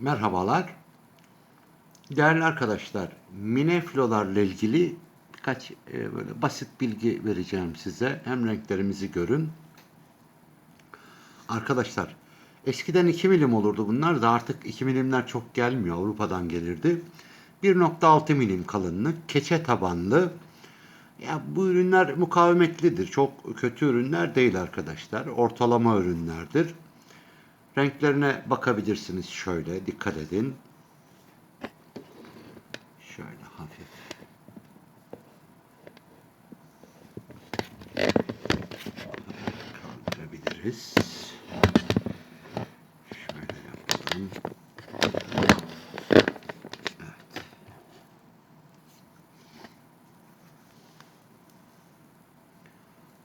Merhabalar. Değerli arkadaşlar, mineflolarla ilgili birkaç e, böyle basit bilgi vereceğim size. Hem renklerimizi görün. Arkadaşlar, eskiden 2 milim olurdu bunlar da artık 2 milimler çok gelmiyor. Avrupa'dan gelirdi. 1.6 milim kalınlık, keçe tabanlı. Ya bu ürünler mukavemetlidir. Çok kötü ürünler değil arkadaşlar. Ortalama ürünlerdir. Renklerine bakabilirsiniz şöyle. Dikkat edin. Şöyle hafif. Kaldırabiliriz. Şöyle yapalım.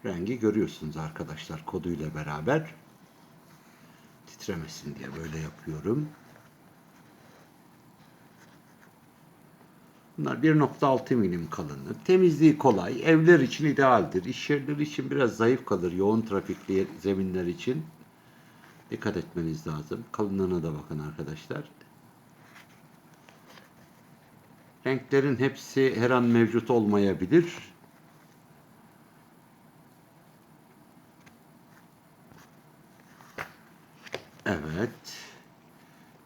Rengi görüyorsunuz arkadaşlar koduyla beraber titremesin diye böyle yapıyorum. Bunlar 1.6 milim kalınlık. Temizliği kolay. Evler için idealdir. İş yerleri için biraz zayıf kalır. Yoğun trafikli zeminler için. Dikkat etmeniz lazım. Kalınlığına da bakın arkadaşlar. Renklerin hepsi her an mevcut olmayabilir. Evet.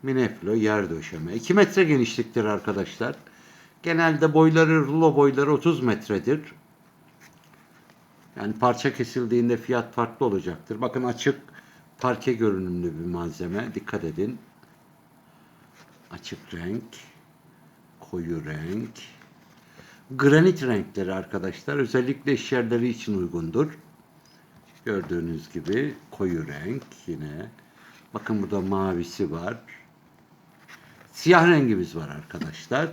Mineflo yer döşeme. 2 metre genişliktir arkadaşlar. Genelde boyları, rulo boyları 30 metredir. Yani parça kesildiğinde fiyat farklı olacaktır. Bakın açık parke görünümlü bir malzeme. Dikkat edin. Açık renk, koyu renk. Granit renkleri arkadaşlar özellikle iş yerleri için uygundur. Gördüğünüz gibi koyu renk yine. Bakın burada mavisi var. Siyah rengimiz var arkadaşlar.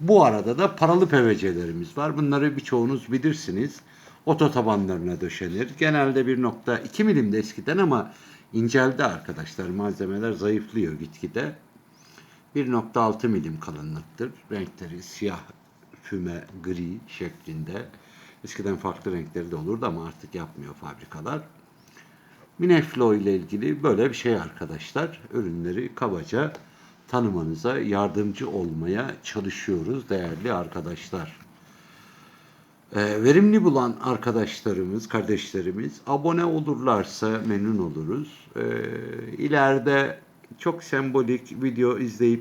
Bu arada da paralı PVC'lerimiz var. Bunları birçoğunuz bilirsiniz. Oto tabanlarına döşenir. Genelde 1.2 milimde eskiden ama inceldi arkadaşlar. Malzemeler zayıflıyor gitgide. 1.6 milim kalınlıktır. Renkleri siyah, füme, gri şeklinde. Eskiden farklı renkleri de olurdu ama artık yapmıyor fabrikalar. Mineflo ile ilgili böyle bir şey arkadaşlar. Ürünleri kabaca tanımanıza yardımcı olmaya çalışıyoruz değerli arkadaşlar. Ee, verimli bulan arkadaşlarımız, kardeşlerimiz abone olurlarsa memnun oluruz. Ee, ileride çok sembolik video izleyip